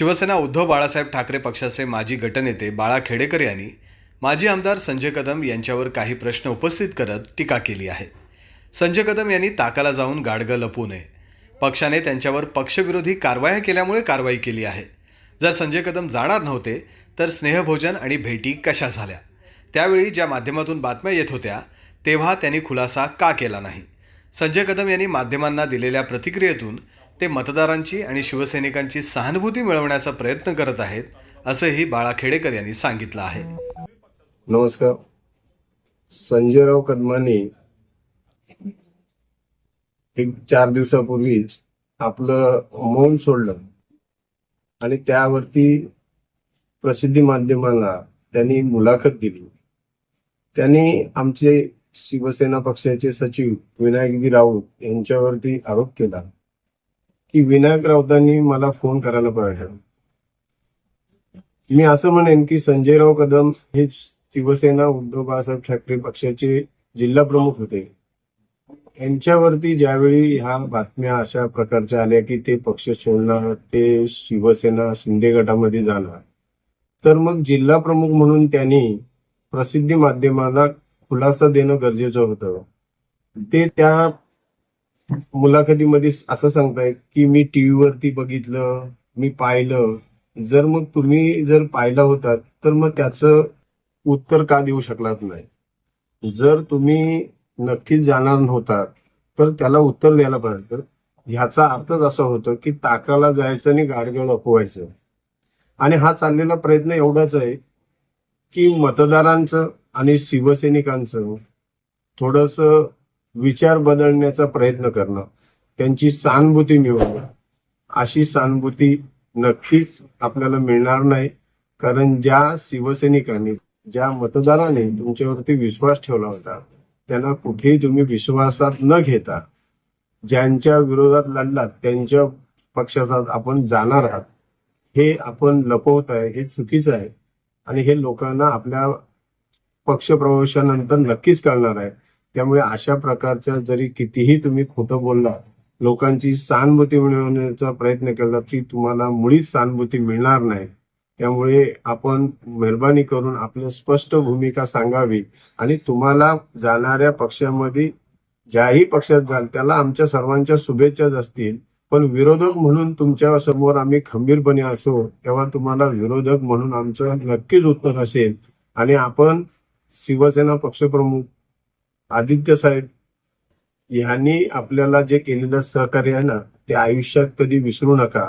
शिवसेना उद्धव बाळासाहेब ठाकरे पक्षाचे माजी गटनेते बाळा खेडेकर यांनी माजी आमदार संजय कदम यांच्यावर काही प्रश्न उपस्थित करत टीका केली आहे. संजय कदम यांनी ताकाला जाऊन गाडगं लपू नये. पक्षाने त्यांच्यावर पक्षविरोधी कारवाया केल्यामुळे कारवाई केली आहे. जर संजय कदम जाणार नव्हते तर स्नेहभोजन आणि भेटी कशा झाल्या? त्यावेळी ज्या माध्यमातून बातम्या येत होत्या तेव्हा त्यांनी खुलासा का केला नाही? संजय कदम यांनी माध्यमांना दिलेल्या प्रतिक्रियेतून ते मतदारांची आणि शिवसैनिकांची सहानुभूती मिळवण्याचा प्रयत्न करत आहेत असंही बाळा खेडेकर यांनी सांगितलं आहे. नमस्कार. संजयराव कदमाने एक चार दिवसापूर्वीच आपलं मौन सोडलं आणि त्यावरती प्रसिद्धी माध्यमांना त्यांनी मुलाखत दिली. त्यांनी आमचे शिवसेना पक्षाचे सचिव विनायकजी राऊत यांच्यावरती आरोप केला. की विनायक राऊतांनी मला फोन करायला पाहिजे. मी असं म्हणेन की संजयराव कदम हे शिवसेना उद्धव बाळासाहेब ठाकरे पक्षाचे जिल्हा प्रमुख होते. यांच्यावरती ज्यावेळी ह्या बातम्या अशा प्रकारच्या आल्या की ते पक्ष सोडणार ते शिवसेना शिंदे गटामध्ये जाणार. तर मग जिल्हा प्रमुख म्हणून त्यांनी प्रसिद्धी माध्यमाला खुलासा देणं गरजेचं होतं. ते त्या मुलाखतीमध्ये असं सांगतायत की मी टीव्हीवरती बघितलं मी पाहिलं. जर मग तुम्ही जर पाहिला होता तर मग त्याचं उत्तर का देऊ शकलात नाही? जर तुम्ही नक्कीच जाणार नव्हतात तर त्याला उत्तर द्यायला पाहिजे. तर ह्याचा अर्थच असा होतो की ताकाला जायचं आणि गाडगं अपवायचं आणि हा चाललेला प्रयत्न एवढाच आहे की मतदारांचं आणि शिवसैनिकांचं थोडस विचार बदलण्याचा प्रयत्न करणं त्यांची सहानुभूती मिळवणं. अशी सहानुभूती नक्कीच आपल्याला मिळणार नाही कारण ज्या शिवसैनिकांनी ज्या मतदाराने तुमच्यावरती विश्वास ठेवला होता त्यांना कुठेही तुम्ही विश्वासात न घेता ज्यांच्या विरोधात लढलात त्यांच्या पक्षाचा आपण जाणार आहात हे आपण लपवत आहे हे चुकीचं आहे. आणि हे लोकांना आपल्या पक्षप्रवेशानंतर नक्कीच कळणार आहे. त्यामुळे अशा प्रकारच्या जरी कितीही तुम्ही खोटं बोललात लोकांची सहानुभूती मिळवण्याचा प्रयत्न केला ती तुम्हाला मुळीच सहानुभूती मिळणार नाही. त्यामुळे आपण मेहरबानी करून आपली स्पष्ट भूमिका सांगावी आणि तुम्हाला जाणाऱ्या पक्षामध्ये ज्याही पक्षात जाल त्याला आमच्या सर्वांच्या शुभेच्छाच असतील. पण विरोधक म्हणून तुमच्यासमोर आम्ही खंबीरपणे असो तेव्हा तुम्हाला विरोधक म्हणून आमचं नक्कीच उत्तर असेल. आणि आपण शिवसेना पक्षप्रमुख आदित्य साहेब यांनी आपल्याला जे केलेलं सहकार्य आहे ना ते आयुष्यात कधी विसरू नका.